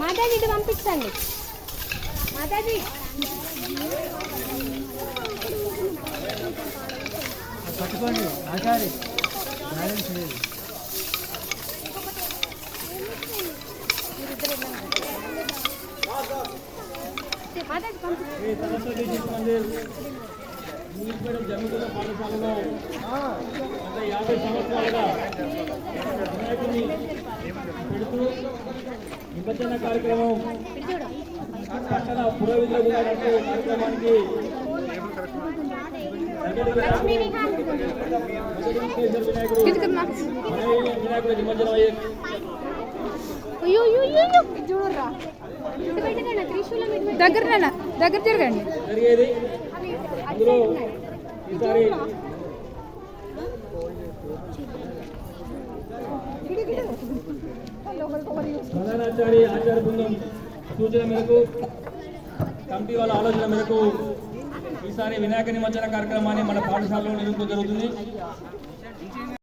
మాతాజీ ఇటు పంపించండి. మాతాజీ. పట్టుకోండి ఆచారి. బ్యాలెన్స్ లేదు మాతాజీ పంపించండి. ఈ సరస్వతి శిశు మందిర్ ఇంగ్లీష్ మీడియం జరుగుతున్న పాఠశాలలో. గత యాభై సంవత్సరాలుగా. నిమజ్జన కార్యక్రమం పట్టణ పురోవిధుల కార్యక్రమానికి వినాయకుడు నిమజ్జనం అయ్యే చూడరా. దగ్గర దగ్గర తిరగండి జరిగేది అందులో. ఈసారి ప్రధానాచారి ఆచార్య బృందం సూచన మేరకు కమిటీ వాళ్ళ ఆలోచన మేరకు ఈసారి వినాయక నిమజ్జన కార్యక్రమాన్ని మన పాఠశాలలో నిర్వహించడం జరుగుతుంది.